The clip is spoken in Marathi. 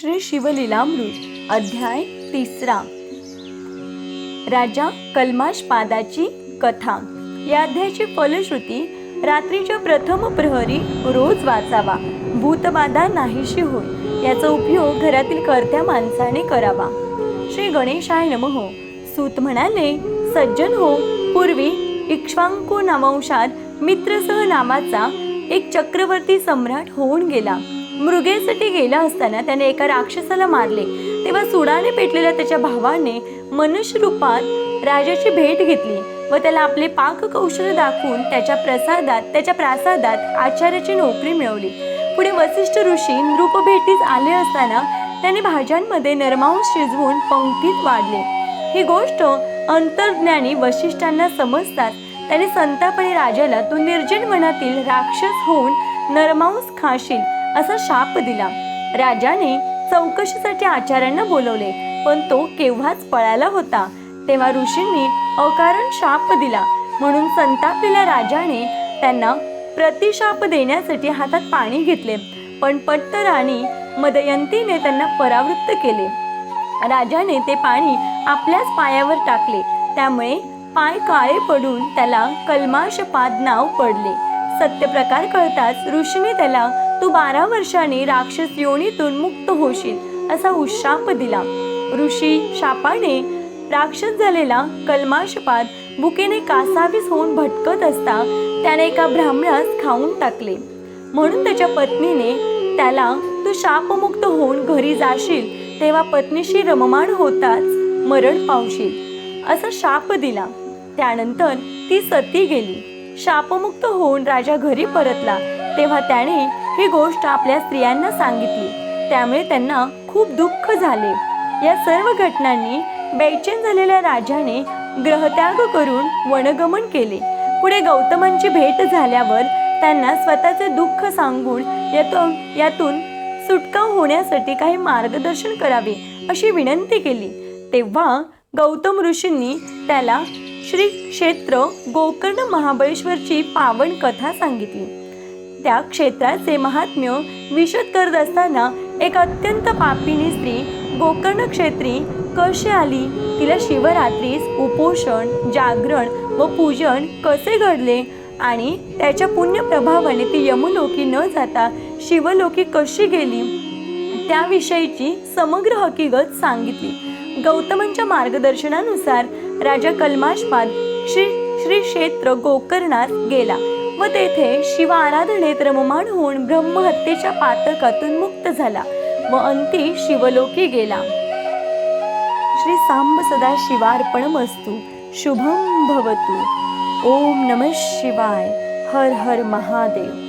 श्री शिवलीलामृत अध्याय तिसरा. राजा कल्माश पादाची कथा. या अध्यायाची फलश्रुती रात्रीच्या प्रथम प्रहरी रोज वाचावा. भूतबाधा नाहीशी होय याचा उपयोग घरातील कर्त्या माणसाने करावा. श्री गणेशाय नमः. सूत म्हणाले सज्जन हो पूर्वी इक्ष्वांकू नामवंशात मित्रसह नामाचा एक चक्रवर्ती सम्राट होऊन गेला. मृगेसाठी गेला असताना त्याने एका राक्षसाला मारले. तेव्हा सुडाने पेटलेल्या त्याच्या भावाने मनुष्य रूपात राजाची भेट घेतली व त्याला आपले पाक कौशल्य दाखवून त्याच्या प्रसादात त्याच्या प्रासादात आचार्याची नोकरी मिळवली. पुढे वसिष्ठ ऋषी नृपभेटीस आले असताना त्याने भाज्यांमध्ये नरमांस शिजवून पंक्तीत वाढले. ही गोष्ट अंतर्ज्ञानी वशिष्ठांना समजतात त्याने संतापणे राजाला तू निर्जन वनातील राक्षस होऊन नरमांस खाशील असा शाप दिला. राजाने चौकशीसाठी आचार्यांना बोलवले पण तो केव्हाच पळाला होता? तेव्हा ऋषींनी अकारण शाप दिला. म्हणून संतापलेल्या राजाने त्यांना प्रतिशाप देण्यासाठी हातात पाणी घेतले पण पट्ट राणी मदयंतीने त्यांना परावृत्त केले. राजाने ते पाणी आपल्याच पायावर टाकले. त्यामुळे पाय काळे पडून त्याला कल्माशपाद नाव पडले. सत्यप्रकार कळताच ऋषीने त्याला तू बारा वर्षांनी राक्षस योनीतून मुक्त होशील असा उशाप दिला. ऋषी शापाने राक्षस झालेला कलमाशपात बुकेने कासावीस होऊन भटकत असता त्याने एका ब्राह्मणास खाऊन टाकले. म्हणून त्याच्या पत्नीने त्याला तू शापमुक्त होऊन घरी जाशील तेव्हा पत्नीशी रममाण होताच मरण पावशील असा शाप दिला. त्यानंतर ती सती गेली. शापमुक्त होऊन राजा घरी परतला. तेव्हा त्याने ही गोष्ट आपल्या स्त्रियांना सांगितली. त्यामुळे त्यांना खूप दुःख झाले. या सर्व घटनांनी बेचैन झालेल्या राजाने ग्रहत्याग करून वनगमन केले. पुढे गौतमांची भेट झाल्यावर त्यांना स्वतःचे दुःख सांगून यातून यातून सुटका होण्यासाठी काही मार्गदर्शन करावे अशी विनंती केली. तेव्हा गौतम ऋषींनी त्याला श्री क्षेत्र गोकर्ण महाबळेश्वरची पावन कथा सांगितली. त्या क्षेत्राचे महात्म्य विशद करत असताना एक अत्यंत पापिनी स्त्री गोकर्ण क्षेत्री कशी आली? तिला शिवरात्रीस उपोषण जागरण व पूजन कसे घडले? आणि त्याच्या पुण्य प्रभावाने ती यमुलोकी न जाता शिवलोकी कशी गेली? त्याविषयीची समग्र हकीकत सांगितली. गौतमांच्या मार्गदर्शनानुसार राजा कल्माशपाद श्री श्री क्षेत्र गोकर्णात गेला. व तेथे शिव आराधनेत रममाण होऊन ब्रह्महत्येच्या पातकातून मुक्त झाला व अंती शिवलोकी गेला. श्री सांब सदा शिवार्पणमस्तु शुभम भवतु. ओम नमः शिवाय. हर हर महादेव.